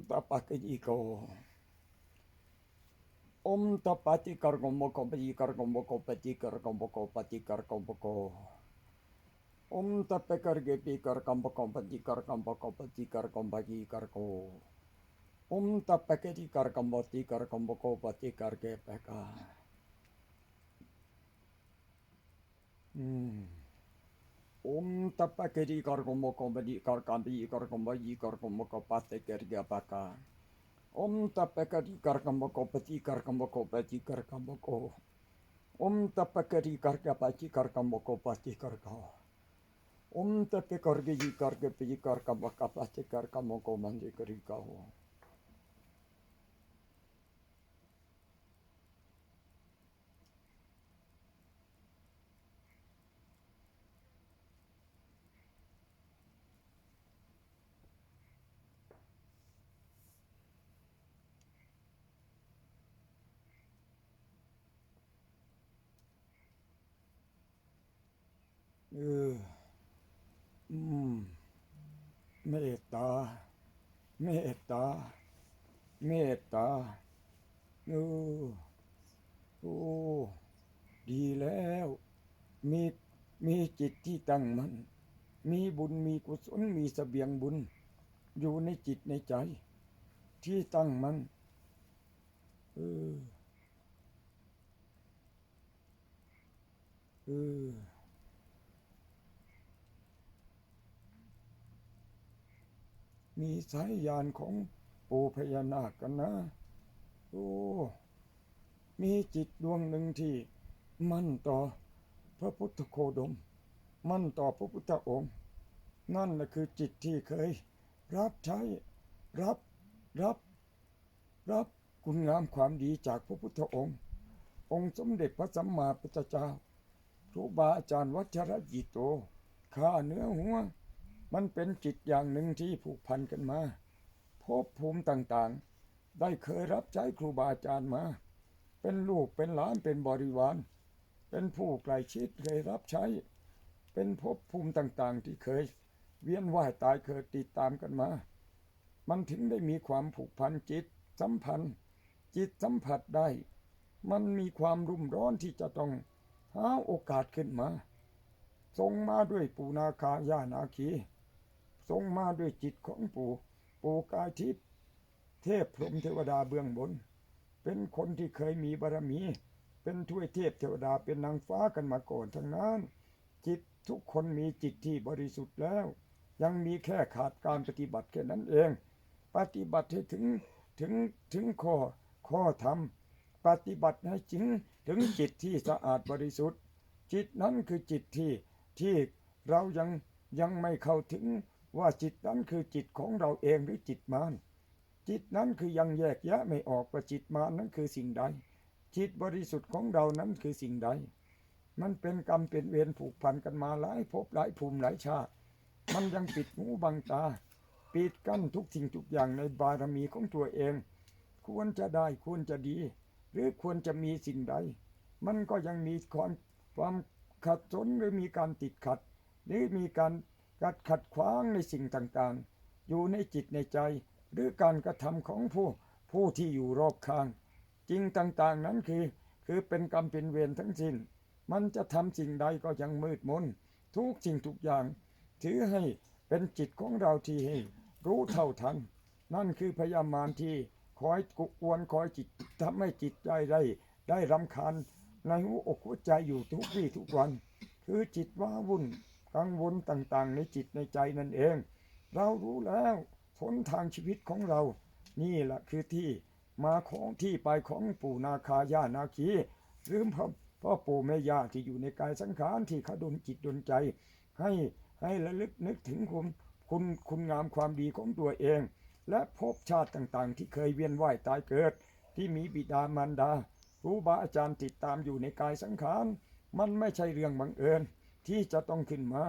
Om tapati ikaw. Om tapati kargomo kopati kargomo kopati kargomo kopati kargomo ko. Om tapekar gepi karkambo kompati karkambo kopati karkombagi karko. Om tapekati karkambo ti karkambo kopati kargepeka. Hmm. Om tapa keri karkomo komedi karkambi karkomo yi karkomo kopate kerja baka. Om tapa keri karkomo kopati karkomo kopati karkomo ko. Om tapa keri karka pati karkomo kopati karko. Om tapa karge yi karge pi karkomo kapate karkomo komandi keri kaho. เออ อืมเมตตา เมตตา เมตตาเออโอ้ดีแล้ว มีมีจิตที่ตั้งมัน่นมีบุญมีกุศลมีเสบียงบุญ อยู่ในจิตในใจ ที่ตั้งมันเออเออ มีสายยานของปู่พญานาคกันนะ โอ้ มีจิตดวงหนึ่งที่มั่นต่อพระพุทธโคดม มั่นต่อพระพุทธองค์ นั่นแหละคือจิตที่เคย รับใช้รับรับ รับคุณงามความดีจากพระพุทธองค์ องค์สมเด็จพระสัมมาพุทธเจ้าครูบาอาจารย์วัชรยิโตข้าเนื้อหัว มันเป็นจิตอย่างหนึ่งที่ผูกพันกันมาภพภูมิต่างๆ ได้เคยรับใช้ครูบาอาจารย์มา เป็นลูกเป็นหลานเป็นบริวาร เป็นผู้ใกล้ชิดเคยรับใช้ เป็นภพภูมิต่างๆ ที่เคย เวียนว่ายตายเคยติดตามกันมา มันถึงได้มีความผูกพันจิตสัมพันธ์ จิตสัมผัสได้ มันมีความรุ่มร้อนที่จะต้องหาโอกาสขึ้นมาทรงมาด้วยปูนาคาย่านาคี ทรงมาด้วยจิตของปู่ปู่กายทิพย์เทพพรหมเทวดาเบื้องบน เป็นคนที่เคยมีบารมี เป็นถ้วยเทพเทวดาเป็นนางฟ้ากันมาก่อนทั้งนั้น จิตทุกคนมีจิตที่บริสุทธิ์แล้ว ยังมีแค่ขาดการปฏิบัติแค่นั้นเอง ปฏิบัติให้ถึงถึงถึงข้อข้อธรรมปฏิบัติให้จริงถึงจิตที่สะอาดบริสุทธิ์ จิตนั้นคือจิตที่ที่เรายังยังไม่เข้าถึง ว่าจิตนั้นคือจิตของเราเองหรือจิตมารจิตนั้นคือยังแยกแยะไม่ออกว่าจิตมารนั้นคือสิ่งใด จิตบริสุทธิ์ของเรานั้นคือสิ่งใด มันเป็นกรรมเป็นเวรผูกพันกันมาหลายภพหลายภูมิหลายชาติ มันยังปิดหูบังตา ปิดกั้นทุกสิ่งทุกอย่างในบารมีของตัวเอง ควรจะได้ควรจะดี หรือควรจะมีสิ่งใด มันก็ยังมีความความขัดสนหรือมีการติดขัด หรือมีการ กัดขัดขวางในสิ่งต่างๆ อยู่ในจิตในใจ หรือการกระทำของผู้ผู้ที่อยู่รอบข้าง จริงต่างๆนั้นคือ คือเป็นกรรมเป็นเวรทั้งสิ้น มันจะทำสิ่งใดก็ยังมืดมนทุกสิ่งทุกอย่าง ถือให้เป็นจิตของเราที่ให้รู้เท่าทัน นั่นคือพยามารที่คอยกุกวนคอยจิตทำให้จิตใจได้ ได้รำคาญในหัวอกหัวใจอยู่ทุกวี่ทุกวัน คือจิตว้าวุ่น กังวลต่างๆ ในจิตในใจนั่นเอง เรารู้แล้วหนทางชีวิตของเรา นี่แหละคือที่มาของที่ไปของปู่นาคาย่านาคีหรือพ่อพ่อปู่แม่ย่าที่อยู่ในกายสังขารที่เขาดลจิตดลใจ ให้ให้ระลึกนึกถึงคุณคุณคุณงามความดีของตัวเอง และภพชาติต่างๆ ที่เคยเวียนว่ายตายเกิด ที่มีบิดามารดาครูบาอาจารย์ติดตามอยู่ในกายสังขาร มันไม่ใช่เรื่องบังเอิญ ที่จะต้องขึ้นมา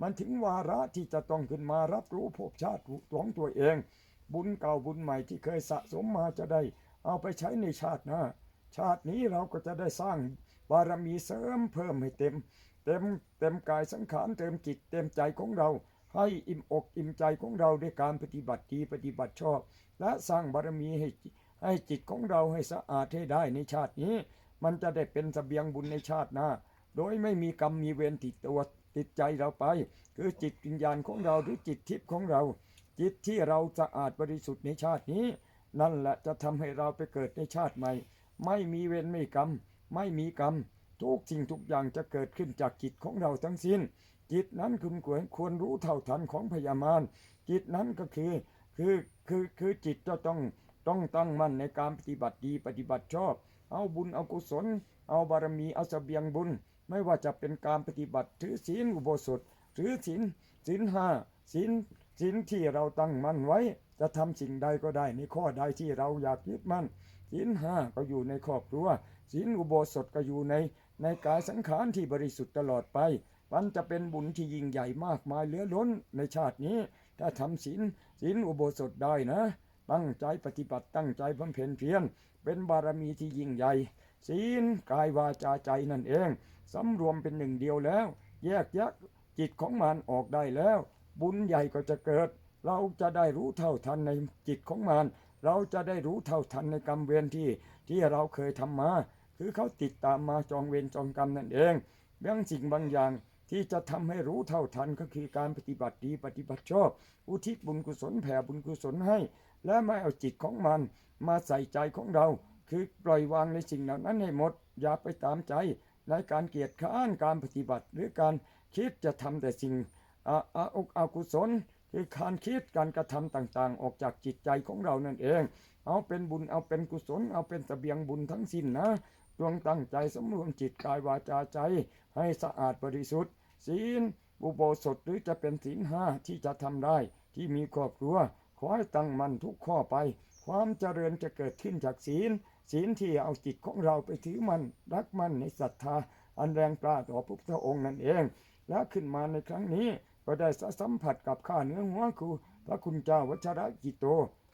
มันถึงวาระที่จะต้องขึ้นมารับรู้ภพชาติของตัวเอง บุญเก่าบุญใหม่ที่เคยสะสมมาจะได้ เอาไปใช้ในชาติหน้า ชาตินี้เราก็จะได้สร้างบารมีเสริมเพิ่มให้เต็ม เต็มเต็มกายสังขารเต็มจิตเต็มใจของเรา ให้อิ่มอกอิ่มใจของเราด้วยการปฏิบัติดีปฏิบัติชอบ และสร้างบารมีให้ให้จิตของเราให้สะอาดให้ได้ในชาตินี้ มันจะได้เป็นเสบียงบุญในชาติหน้า โดยไม่มีกรรมมีเวรติดตัวติดใจเราไป คือจิตวิญญาณของเราหรือจิตทิพย์ของเรา จิตที่เราสะอาดบริสุทธิ์ในชาตินี้ นั่นแหละจะทำให้เราไปเกิดในชาติใหม่ ไม่มีเวรไม่กรรม ไม่มีกรรม ทุกสิ่งทุกอย่างจะเกิดขึ้นจากจิตของเราทั้งสิ้น จิตนั้นคุณควรควรรู้เท่าทันของพยามารจิตนั้นก็คือคือคือคือจิตจะต้องต้องตั้งมั่นในการปฏิบัติดีปฏิบัติชอบ เอาบุญเอากุศล เอาบารมีเอาเสบียงบุญ ไม่ว่าจะเป็นการปฏิบัติถือศีลอุโบสถถือศีลศีลห้าศีลศีลที่เราตั้งมั่นไว้ จะทำสิ่งใดก็ได้ในข้อใดที่เราอยากยึดมั่นศีลห้าก็อยู่ในครอบครัวศีลอุโบสถก็อยู่ในในกายสังขารที่บริสุทธิ์ตลอดไป มันจะเป็นบุญที่ยิ่งใหญ่มากมายเหลือล้นในชาตินี้ ถ้าทำศีลศีลอุโบสถได้นะ ตั้งใจปฏิบัติตั้งใจบำเพ็ญเพียรเป็นบารมีที่ยิ่งใหญ่ ศีลกายวาจาใจนั่นเองสำรวมเป็นหนึ่งเดียวแล้ว แยกแยกจิตของมันออกได้แล้ว บุญใหญ่ก็จะเกิด เราจะได้รู้เท่าทันในจิตของมัน เราจะได้รู้เท่าทันในกรรมเวรที่ที่เราเคยทำมา คือเขาติดตามมาจองเวรจองกรรมนั่นเองบางสิ่งบางอย่างที่จะทำให้รู้เท่าทันก็คือการปฏิบัติดีปฏิบัติชอบ อุทิศบุญกุศลแผ่บุญกุศลให้ และไม่เอาจิตของมันมาใส่ใจของเรา คือปล่อยวางในสิ่งเหล่านั้นให้หมด อย่าไปตามใจในการเกียรติค้านการปฏิบัติ หรือการคิดจะทำแต่สิ่งอาอาอกอากุศล คือการคิดการกระทำต่างๆ ออกจากจิตใจของเรานั่นเอง เอาเป็นบุญเอาเป็นกุศล เอาเป็นเสบียงบุญทั้งสิ้นนะจงตั้งใจสำรวมจิตกายวาจาใจ ให้สะอาดบริสุทธิ์ศีลอุโบสถหรือจะเป็นศีลห้าที่จะทำได้ ที่มีครอบครัว ขอให้ตั้งมั่นทุกข้อไป ความเจริญจะเกิดขึ้นจากศีล ศีลที่เอาจิตของเราไปถือมันรักมันในศรัทธา อันแรงกล้าต่อพระพุทธองค์นั่นเอง และขึ้นมาในครั้งนี้ก็ได้สัมผัสกับข้าเนื้อหัวคือพระคุณเจ้าวัชระกิโต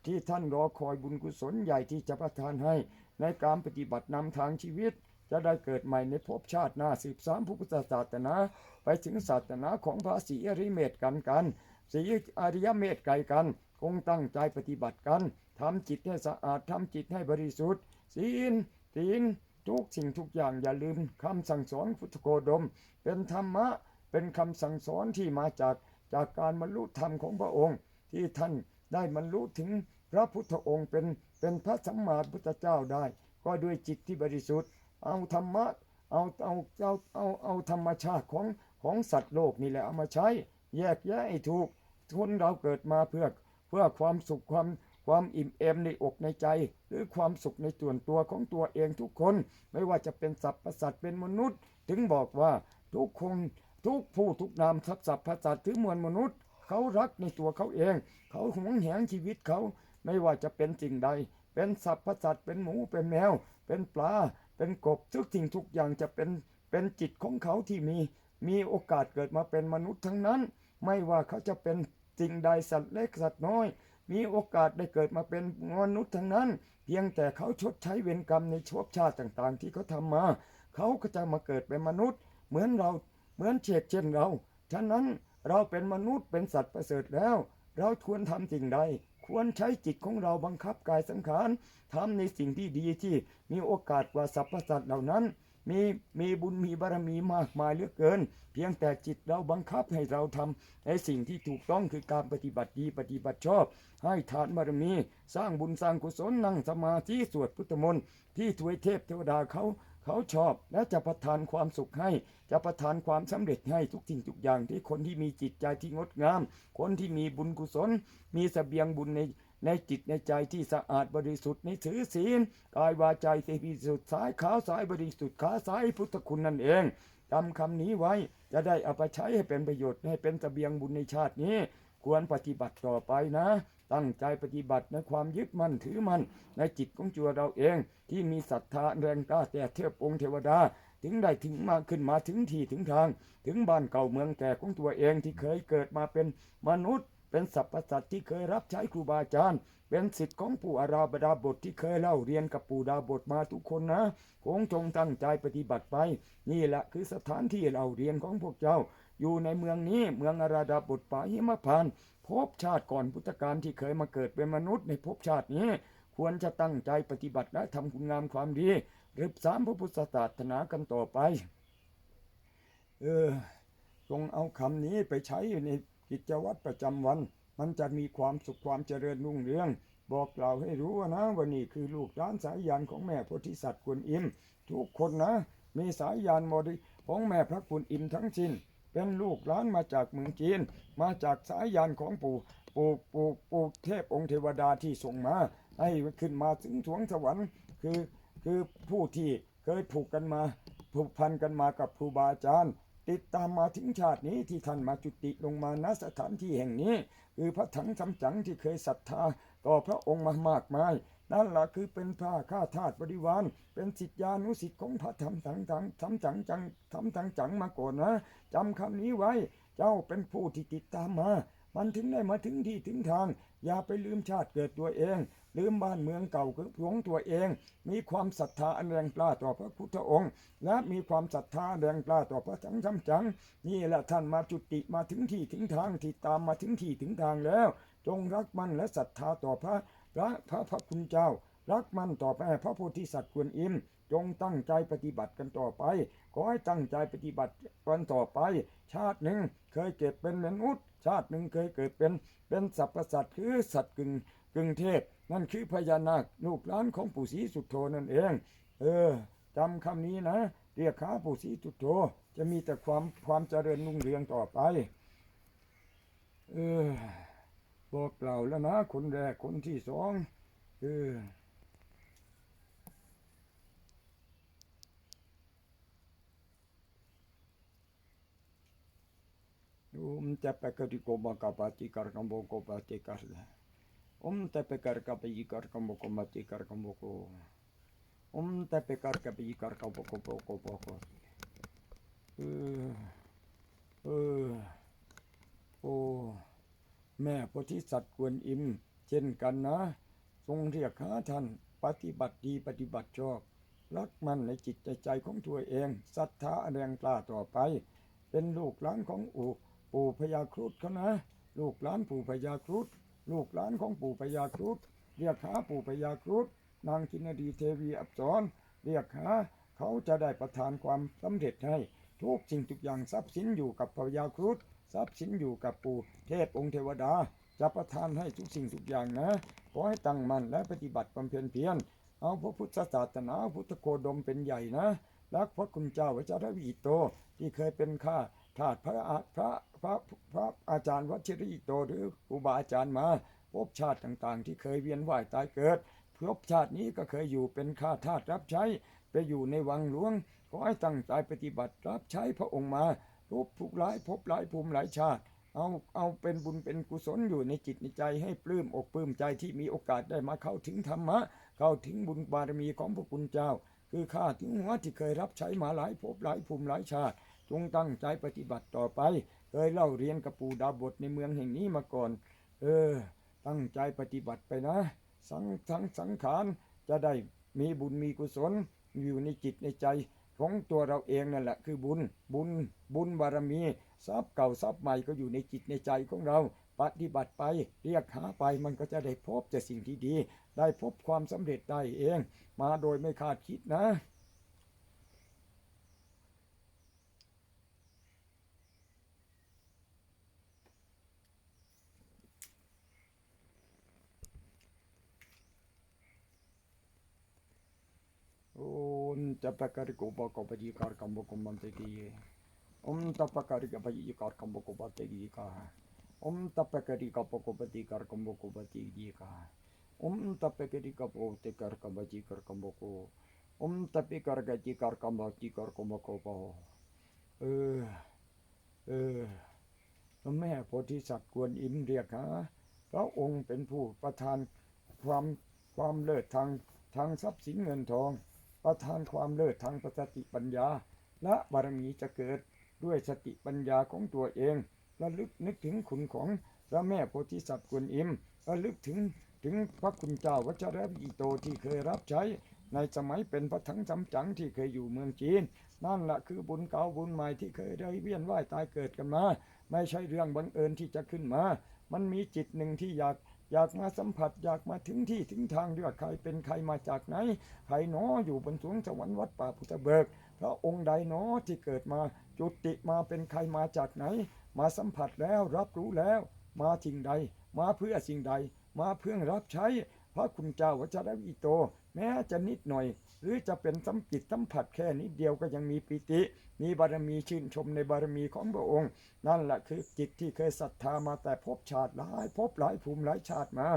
ที่ท่านรอคอยบุญกุศลใหญ่ที่จะประทานให้ ในการปฏิบัตินำทางชีวิต จะได้เกิดใหม่ในภพชาติหน้าสืบสานพระพุทธศาสนา ไปถึงศาสนาของพระศรีอริเมตกันกันศรีอริยเมตไกลกัน คงตั้งใจปฏิบัติกัน ทำจิตให้สะอาดทำจิตให้บริสุทธิ์ศีลศีลทุกสิ่งทุกอย่างอย่าลืมคำสั่งสอนพุทธโคดม เป็นธรรมะเป็นคำสั่งสอนที่มาจากจากการบรรลุธรรมของพระองค์ ที่ท่านได้บรรลุถึงพระพุทธองค์เป็นเป็นพระสัมมาพุทธเจ้าได้ ก็ด้วยจิตที่บริสุทธิ์ เอาธรรมะเอาเอาเอาเอาเอาธรรมชาติของของสัตว์โลกนี่แหละเอามาใช้ แยกแยะให้ถูกคนเราเกิดมาเพื่อเพื่อความสุขความ ความอิ่มเอมในอกในใจ หรือความสุขในส่วนตัวของตัวเองทุกคน ไม่ว่าจะเป็นสัตว์ประสัตเป็นมนุษย์ ถึงบอกว่าทุกคนทุกผู้ทุกนามทับสัตว์ประสัตถือมวลมนุษย์ เขารักในตัวเขาเอง เขาหวงแหนชีวิตเขา ไม่ว่าจะเป็นสิ่งใด เป็นสัตว์ประสัตเป็นหมูเป็นแมว เป็นปลา เป็นกบทุกสิ่งทุกอย่างจะเป็นเป็นจิตของเขาที่มีมีโอกาสเกิดมาเป็นมนุษย์ทั้งนั้น ไม่ว่าเขาจะเป็นสิ่งใดสัตว์เล็กสัตว์น้อย มีโอกาสได้เกิดมาเป็นมนุษย์ทั้งนั้น เพียงแต่เขาชดใช้เวรกรรมในชวบชาติต่างๆ ที่เขาทำมา เขาก็จะมาเกิดเป็นมนุษย์ เหมือนเราเหมือนเชกเช่นเรา ฉะนั้นเราเป็นมนุษย์เป็นสัตว์ประเสริฐแล้ว เราควรทำสิ่งใด ควรใช้จิตของเราบังคับกายสังขารทำในสิ่งที่ดีที่มีโอกาสกว่าสรรพสัตว์เหล่านั้น มีมีบุญมีบารมีมากมายเหลือเกิน เพียงแต่จิตเราบังคับให้เราทำในสิ่งที่ถูกต้องคือการปฏิบัติดีปฏิบัติชอบ ให้ทานบารมี สร้างบุญสร้างกุศลนั่งสมาธิสวดพุทธมนต์ที่ทวยเทพเทวดาเขาเขาชอบและจะประทานความสุขให้ จะประทานความสำเร็จให้ทุกสิ่งทุกอย่างที่คนที่มีจิตใจที่งดงาม คนที่มีบุญกุศล มีเสบียงบุญใน ในจิตในใจที่สะอาดบริสุทธิ์ในถือศีลกายวาจาที่บริสุทธิ์สายขาวสายบริสุทธิ์ขาสายพุทธคุณนั่นเองจำคำนี้ไว้จะได้เอาไปใช้ให้เป็นประโยชน์ให้เป็นเสบียงบุญในชาตินี้ ควรปฏิบัติต่อไปนะ ตั้งใจปฏิบัติในความยึดมั่นถือมั่นในจิตของตัวเราเอง ที่มีศรัทธาแรงกล้าแต่เทพองค์เทวดาถึงได้ถึงมาขึ้นมาถึงที่ถึงทาง ถึงบ้านเก่าเมืองแก่ของตัวเองที่เคยเกิดมาเป็นมนุษย์ เป็นสรรพสัตว์ที่เคยรับใช้ครูบาอาจารย์ เป็นสิทธิ์ของปู่อาราบดาบทที่เคยเล่าเรียนกับปู่ดาบทมาทุกคนนะ คงจงตั้งใจปฏิบัติไป นี่แหละคือสถานที่เราเรียนของพวกเจ้า อยู่ในเมืองนี้เมืองอาราดาบุตรป่าหิมพานต์ภพชาติก่อนพุทธกาลที่เคยมาเกิดเป็นมนุษย์ในภพชาตินี้ ควรจะตั้งใจปฏิบัติและทำคุณงามความดีรึบสามพระพุทธศาสนากันต่อไป เออจงเอาคำนี้ไปใช้อยู่ใน กิจวัตรประจำวัน มันจะมีความสุขความเจริญรุ่งเรือง บอกกล่าวให้รู้ว่านะว่านี่คือลูกหลานสายยานของแม่โพธิสัตว์กวนอิม ทุกคนนะ มีสายยานโมดิของแม่พระกุณอิมทั้งสิ้นเป็นลูกหลานมาจากเมืองจีน มาจากสายยานของปู่ปู่ปู่ปู่เทพองค์เทวดาที่ส่งมา ให้ขึ้นมาถึงสวงสวรรค์ คือคือผู้ที่เคยผูกกันมาผูกพันกันมากับครูบาอาจารย์ ติดตามมาถึงชาตินี้ที่ท่านมาจุติลงมาณสถานที่แห่งนี้ คือพระถังสำจังที่เคยศรัทธา ต่อพระองค์มามากมาย นั่นแหละคือเป็นพระข้าทาสบริวาร เป็นสิทธิานุสิทธิของพระธรรมสังสังธรรมจังจังธรรมจังจังมาก่อนนะจำคำนี้ไว้ เจ้าเป็นผู้ที่ติดตามมา มันถึงได้มาถึงที่ถึงทาง อย่าไปลืมชาติเกิดตัวเอง ลืมบ้านเมืองเก่าของตัวเอง มีความศรัทธาอันแรงกล้าต่อพระพุทธองค์ และมีความศรัทธาแรงกล้าต่อพระสังฆจังนี่แหละท่านมาจุติมาถึงที่ถึงทางที่ตามมาถึงที่ถึงทางแล้ว จงรักมันและศรัทธาต่อพระพระพระพระคุณเจ้า รักมันต่อไปพระโพธิสัตว์กวนอิมจงตั้งใจปฏิบัติกันต่อไป ขอให้ตั้งใจปฏิบัติกันต่อไป ชาติหนึ่งเคยเกิดเป็นมนุษย์ ชาติหนึ่งเคยเกิดเป็นเป็นสรรพสัตว์คือสัตว์กึ่งกึ่งเทพ นั่นคือพญานาคลูกหลานของปู่ศรีสุโธนั่นเอง เออจำคำนี้นะ เรียกขาปู่ศรีสุโธจะมีแต่ความความเจริญรุ่งเรืองต่อไป เออบอกกล่าวแล้วนะคนแรกคนที่สองเออ Om tapakari koma kapati karkambo kopati karla. Om tapakar kapi karkambo komati karkambo ko. Om tapakar kapi karkambo kopo kopo ko. เ Omte pe karka pe yikarka moko mati karka moko. Omte pe karka pe yikarka moko moko moko. เออโอ้แม่โพธิสัตว์ควรอิ่มเช่นกันนะ ทรงเรียกหาท่านปฏิบัติดีปฏิบัติชอบ รักมันในจิตใจใจของตัวเองศรัทธาแรงกล้าต่อไป เป็นลูกหลานของอู่ปู่พญาครุฑเขานะ ลูกหลานปู่พญาครุฑ ลูกหลานของปู่พญาครุฑเรียกหาปู่พญาครุฑนางกินดีเทวีอับสรเรียกหาเขาจะได้ประทานความสำเร็จให้ทุกสิ่งทุกอย่างทรัพย์สินอยู่กับพญาครุฑทรัพย์สินอยู่กับปู่เทพองค์เทวดา จะประทานให้ทุกสิ่งทุกอย่างนะขอให้ตั้งมั่นและปฏิบัติความเพียรเพียรเอาพระพุทธศาสนาพุทธโคดมเป็นใหญ่นะรักพระคุณเจ้าวจรวิโตที่เคยเป็นข้า ทาสพระอาพระพระพระอาจารย์วัชิริโตหรือครูบาอาจารย์มาภพชาติต่างๆ ที่เคยเวียนว่ายตายเกิดภพชาตินี้ก็เคยอยู่เป็นข้าทาสรับใช้ไปอยู่ในวังหลวงขอให้ตั้งใจปฏิบัติรับใช้พระองค์มาทุกทุกหลายภพหลายภูมิหลายชาติเอาเอาเป็นบุญเป็นกุศลอยู่ในจิตในใจให้ปลื้มอกปลื้มใจที่มีโอกาสได้มาเข้าถึงธรรมะ เข้าถึงบุญบารมีของพระคุณเจ้า คือข้าถึงหัวที่เคยรับใช้มาหลายภพหลายภูมิหลายชาติ จงตั้งใจปฏิบัติต่อไป เคยเล่าเรียนกับปู่ดาบทในเมืองแห่งนี้มาก่อน เออ ตั้งใจปฏิบัติไปนะ สังสังสังขารจะได้มีบุญมีกุศลอยู่ในจิตในใจของตัวเราเองนั่นแหละคือบุญบุญบุญบารมีทรัพย์เก่าทรัพย์ใหม่ก็อยู่ในจิตในใจของเรา ปฏิบัติไปเรียกหาไปมันก็จะได้พบแต่สิ่งที่ดี ได้พบความสำเร็จได้เอง มาโดยไม่คาดคิดนะ Om tapakari kupa kopati kar kambo kumbante ki. Om tapakari kapati kar kambo kupate ki ka. Om tapakari kapo kopati kar kambo kupati ki ka. Om tapakari kapo te kar kambati kar kambo ko. Om tapi kar gati kar kambati kar kambo ko po. เออ เออแม่โพธิสัตว์กวนอิมเรียกหาพระองค์เป็นผู้ประทานความความเลิศทางทางทรัพย์สินเงินทอง ประทานความเลิศทางปสติปัญญา และบารมีจะเกิดด้วยสติปัญญาของตัวเองระลึกนึกถึงคุณของพระแม่โพธิสัตว์กวนอิมระลึกถึงถึงพระคุณเจ้าวัชรวิโตที่เคยรับใช้ในสมัยเป็นพระถังจำจังที่เคยอยู่เมืองจีน นั่นแหละคือบุญเก่าบุญใหม่ที่เคยได้เวียนว่ายตายเกิดกันมา ไม่ใช่เรื่องบังเอิญที่จะขึ้นมา มันมีจิตหนึ่งที่อยาก อยากมาสัมผัสอยากมาถึงที่ถึงทางด้วยใครเป็นใครมาจากไหน ใครหนออยู่บนสวงสวรรค์วัดป่าพุทธเบิกพระองค์ใดหนอที่เกิดมาจุติมาเป็นใครมาจากไหน มาสัมผัสแล้วรับรู้แล้ว มาสิ่งใด มาเพื่อสิ่งใด มาเพื่อรับใช้ พระคุณเจ้าวจรวิโต แม้จะนิดหน่อย หรือจะเป็นสัมจิตสัมผัสแค่นิดเดียวก็ยังมีปิติ มีบารมีชื่นชมในบารมีของพระองค์ นั่นแหละคือจิตที่เคยศรัทธามาแต่ภพชาติหลายภพหลายภูมิหลายชาติมา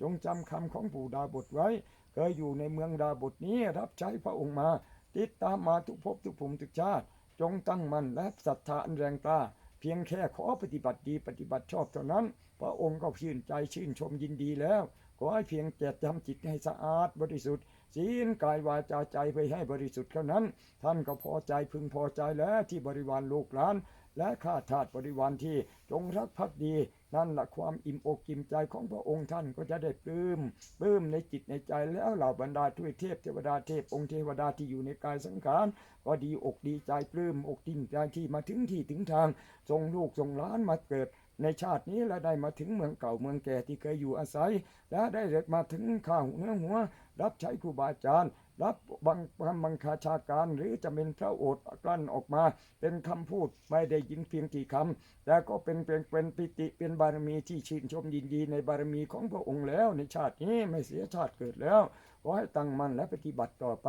จงจำคำของปู่ดาบทไว้ เคยอยู่ในเมืองดาบทนี้รับใช้พระองค์มา ติดตามมาทุกภพทุกภูมิทุกชาติ จงตั้งมั่นและศรัทธาอันแรงกล้าเพียงแค่ขอปฏิบัติดีปฏิบัติชอบเท่านั้น พระองค์ก็ชื่นใจชื่นชมยินดีแล้ว ขอให้เพียงแต่ทำจิตให้สะอาดบริสุทธิ์ ศีลกายวาจาใจไปให้บริสุทธิ์เท่านั้น ท่านก็พอใจพึงพอใจแล้วที่บริวารลูกหลาน และข้าทาสบริวารที่จงรักภักดี นั่นแหละความอิ่มอกอิ่มใจของพระองค์ท่านก็จะได้ปลื้มปลื้มในจิตในใจแล้วเหล่าบรรดาทวยเทพเทวดาเทพองค์เทวดาที่อยู่ในกายสังขารก็ดีอกดีใจปลื้มอกดิ้นใจที่มาถึงที่ถึงทางส่งลูกส่งล้านมาเกิดในชาตินี้และได้มาถึงเมืองเก่าเมืองแก่ที่เคยอยู่อาศัย และได้เด็ดมาถึงข้าวเนื้อหัว รับใช้ครูบาอาจารย์ รับบังคับบังคาชาการหรือจะเป็นพระโอษฐ์กลั้นออกมา เป็นคำพูดไม่ได้ยินเพียงกี่คำแต่ก็เป็นเป็นเป็นปิติเป็นบารมีที่ชื่นชมยินดีในบารมีของพระองค์แล้วในชาตินี้ไม่เสียชาติเกิดแล้วขอให้ตั้งมั่นและปฏิบัติต่อไป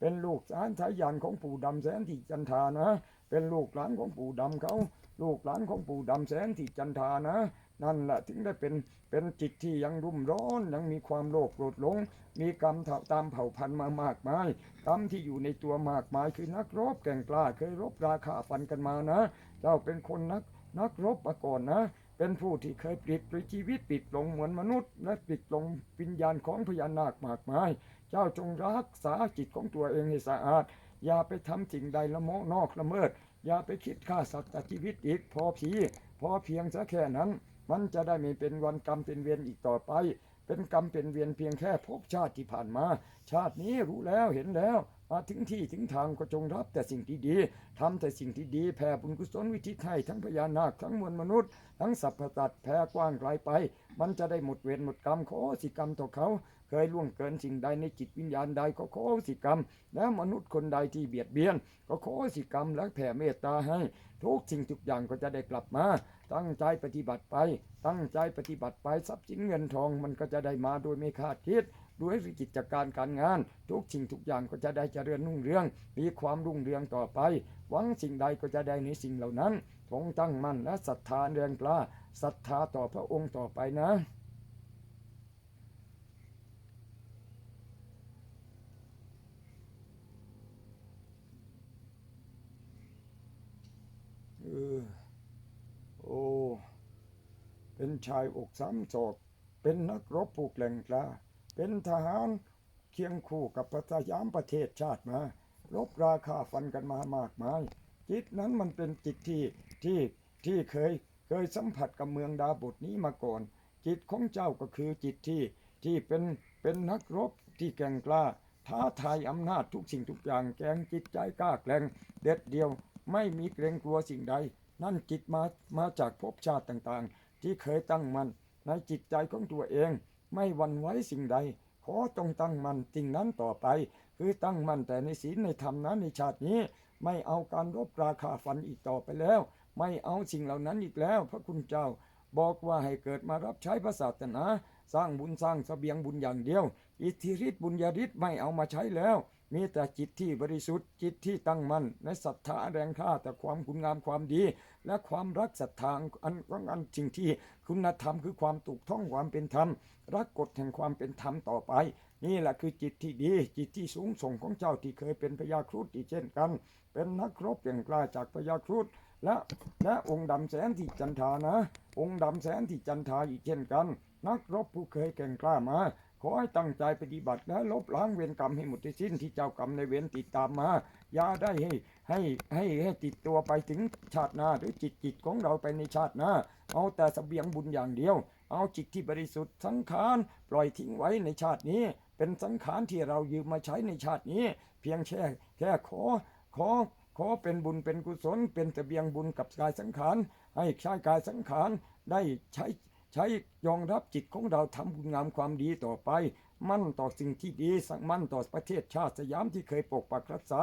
เป็นลูกสารสายยานของปู่ดำแสนที่จันทานะ เป็นลูกหลานของปู่ดำเขา ลูกหลานของปู่ดำแสนที่จันทานะ นั่นแหละถึงได้เป็นเป็นจิตที่ยังรุ่มร้อนยังมีความโลภโกรธหลง มีกรรมตามเผ่าพันธุ์มามากมายกรรมที่อยู่ในตัวมากมายคือนักรบแก่งกล้าเคยรบราคาฟันกันมานะ เจ้าเป็นคนนักนักรบมาก่อนนะ เป็นผู้ที่เคยปิดปลิชีวิตปิดลงเหมือนมนุษย์ และปิดลงวิญญาณของพญานาคมากมาย เจ้าจงรักษาจิตของตัวเองให้สะอาด อย่าไปทำสิ่งใดละโมนอกละเมิด อย่าไปคิดฆ่าสัตว์ตัดชีวิตอีกพอผีพอเพียงซะแค่นั้น มันจะได้ไม่เป็นวันกรรมเป็นเวียนอีกต่อไป เป็นกรรมเป็นเวียนเพียงแค่ภพชาติที่ผ่านมา ชาตินี้รู้แล้วเห็นแล้วมาถึงที่ถึงทางก็จงรับแต่สิ่งที่ดีทำแต่สิ่งที่ดีแผ่บุญกุศลวิธิให้ทั้งพญานาคทั้งมวลมนุษย์ ทั้งสรรพสัตว์แผ่กว้างไกลไป มันจะได้หมดเวรหมดกรรมขอสิกรรมต่อเขา เคยล่วงเกินสิ่งใดในจิตวิญญาณใดก็ขอสิกรรม และมนุษย์คนใดที่เบียดเบียน ก็ขอสิกรรมและแผ่เมตตาให้ ทุกสิ่งทุกอย่างก็จะได้กลับมา ตั้งใจปฏิบัติไป ตั้งใจปฏิบัติไปทรัพย์สินเงินทองมันก็จะได้มาโดยไม่คาดคิดด้วยกิจการการงาน ทุกสิ่งทุกอย่างก็จะได้เจริญรุ่งเรือง มีความรุ่งเรืองต่อไป หวังสิ่งใดก็จะได้ในสิ่งเหล่านั้นจงตั้งมั่นและศรัทธาแรงกล้าศรัทธาต่อพระองค์ต่อไปนะ เออ โอ้ เป็นชายอกสามศอก เป็นนักรบผู้แกร่งกล้า เป็นทหารเคียงคู่กับประสยามประเทศชาติมา รบราคาฟันกันมามากมาย จิตนั้นมันเป็นจิตที่ที่ที่เคยเคยสัมผัสกับเมืองดาบทนี้มาก่อน จิตของเจ้าก็คือจิตที่ที่เป็นเป็นนักรบที่แกร่งกล้า ท้าทายอำนาจทุกสิ่งทุกอย่างแกงจิตใจกล้าแกร่งเด็ดเดียวไม่มีเกรงกลัวสิ่งใด นั่นจิตมามาจากภพชาติต่างๆ ที่เคยตั้งมันในจิตใจของตัวเอง ไม่วันไว้สิ่งใด ขอจงตั้งมันสิ่งนั้นต่อไป คือตั้งมันแต่ในศีลในธรรมนั้นในชาตินี้ ไม่เอาการรบราคาฟันอีกต่อไปแล้ว ไม่เอาสิ่งเหล่านั้นอีกแล้ว พระคุณเจ้า บอกว่าให้เกิดมารับใช้พระศาสนาสร้างบุญสร้างสเสบียงบุญอย่างเดียว อิทธิฤทธิบุญญาฤทธิ์ไม่เอามาใช้แล้ว มีแต่จิตที่บริสุทธิ์จิตที่ตั้งมั่นในศรัทธาแรงค่าแต่ความคุณงามความดี และความรักศรัทธาอันอันอันสิ่งที่คุณธรรมคือความถูกต้องความเป็นธรรม รักกฎแห่งความเป็นธรรมต่อไป นี่แหละคือจิตที่ดี จิตที่สูงส่งของเจ้าที่เคยเป็นพญาครุฑอีกเช่นกัน เป็นนักรบอย่างกล้าจากพญาครุฑและและองค์ดำแสนที่จันทานะ องค์ดำแสนที่จันทาอีกเช่นกัน นักรบผู้เคยแก่งกล้ามา อให้ตั้งใจปฏิบัติและลบล้างเวรกรรมให้หมดสิ้นที่เจ้ากรรมในเวรติดตามมาอย่าได้ให้ให้ให้ให้ติดตัวไปถึงชาติหน้าหรือจิตจิตของเราไปในชาติหน้า เอาแต่เสบียงบุญอย่างเดียว เอาจิตที่บริสุทธิ์สังขารปล่อยทิ้งไว้ในชาตินี้ เป็นสังขารที่เรายืมมาใช้ในชาตินี้ เพียงแค่แค่ขอขอขอเป็นบุญเป็นกุศลเป็นเสบียงบุญกับกายสังขารให้ใช้กายสังขารได้ใช้ ใช้ยองรับจิตของเราทำบุญงามความดีต่อไป มั่นต่อสิ่งที่ดีสังมั่นต่อประเทศชาติสยามที่เคยปกปักรักษา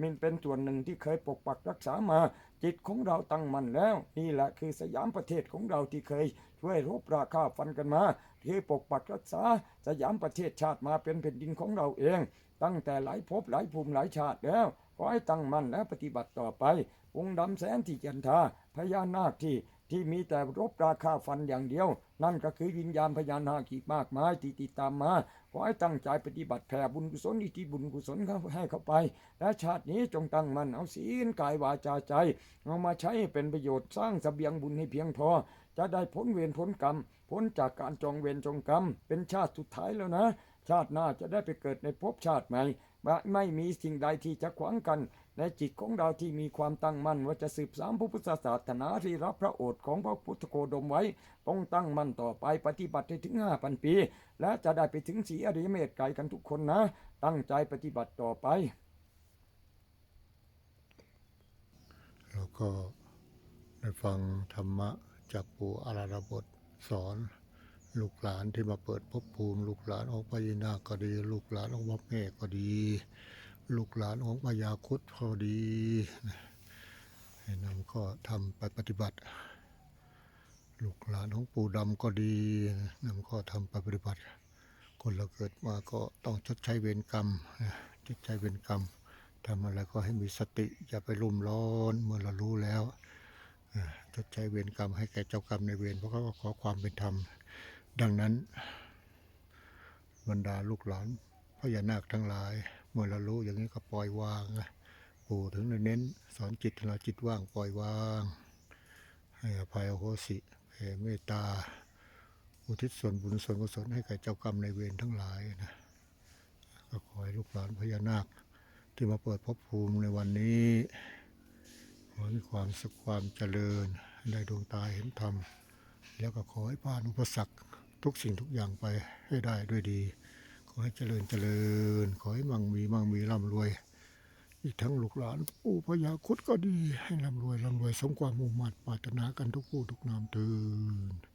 มันเป็นส่วนหนึ่งที่เคยปกปักรักษามา จิตของเราตั้งมั่นแล้ว นี่แหละคือสยามประเทศของเราที่เคยช่วยรบราคาฟันกันมาที่ปกปักรักษา สยามประเทศชาติมาเป็นแผ่นดินของเราเอง ตั้งแต่หลายภพหลายภูมิหลายชาติแล้วขอให้ตั้งมั่นและปฏิบัติต่อไปองค์ดำแสนที่จันทาพญานาคที่ ที่มีแต่รบราคาฟันอย่างเดียว นั่นก็คือวิญญาณพญานาคีมากมายที่ติดตามมา ขอให้ตั้งใจปฏิบัติแผ่บุญกุศลอิทธิบุญกุศลเขาให้เข้าไป และชาตินี้จงตั้งมั่นเอาศีลกายวาจาใจ เอามาใช้ให้เป็นประโยชน์สร้างเสบียงบุญให้เพียงพอ จะได้พ้นเวรพ้นกรรม พ้นจากการจองเวรจองกรรม เป็นชาติสุดท้ายแล้วนะ ชาติหน้าจะได้ไปเกิดในภพชาติใหม่ว่ไม่มีสิ่งใดที่จะขวางกัน ในจิตของเราที่มีความตั้งมั่นว่าจะสืบสานพระพุทธศาสนาที่รับพระโอษฐ์ของพระพุทธโคดมไว้ ต้องตั้งมั่นต่อไปปฏิบัติให้ถึงห้าพันปี และจะได้ไปถึงสีอริยเมตไกลกันทุกคนนะ ตั้งใจปฏิบัติต่อไป แล้วก็ได้ฟังธรรมะจากปู่อาราบทสอน ลูกหลานที่มาเปิดภพภูมิ ลูกหลานของพญานาคก็ดี ลูกหลานของพ่อแม่ก็ดี ลูกหลานของพญาคุดก็ดีให้นำก็ทำไปปฏิบัติ ลูกหลานของปู่ดำก็ดีนำก็ทำไปปฏิบัติ คนเราเกิดมาก็ต้องชดใช้เวรกรรมชดใช้เวรกรรมทำอะไรก็ให้มีสติอย่าไปรุ่มร้อนเมื่อเรารู้แล้วชดใช้เวรกรรมให้แก่เจ้ากรรมในเวรเพราะเขาขอความเป็นธรรม ดังนั้น บรรดาลูกหลานพญานาคทั้งหลาย เมื่อเรารู้อย่างนี้ก็ปล่อยวางนะปู่ถึงเน้นสอนจิตเราจิตว่างปล่อยวาง ให้อภัยอโหสิแผ่เมตตา อุทิศส่วนบุญส่วนกุศลให้แก่เจ้ากรรมในเวรทั้งหลายนะก็ขอให้ลูกหลานพญานาค ที่มาเปิดภพภูมิในวันนี้ขอให้มีความสุขความเจริญได้ดวงตาเห็นธรรม แล้วก็ขอให้ผ่านอุปสรรคทุกสิ่งทุกอย่างไปให้ได้ด้วยดี ให้เจริญเจริญ ขอให้มั่งมีมั่งมีร่ำรวย อีกทั้งลูกหลานปู่พญาคุดก็ดีให้ร่ำรวยร่ำรวยสมความมุ่งมั่นปรารถนากันทุกผู้ทุกนามตื่น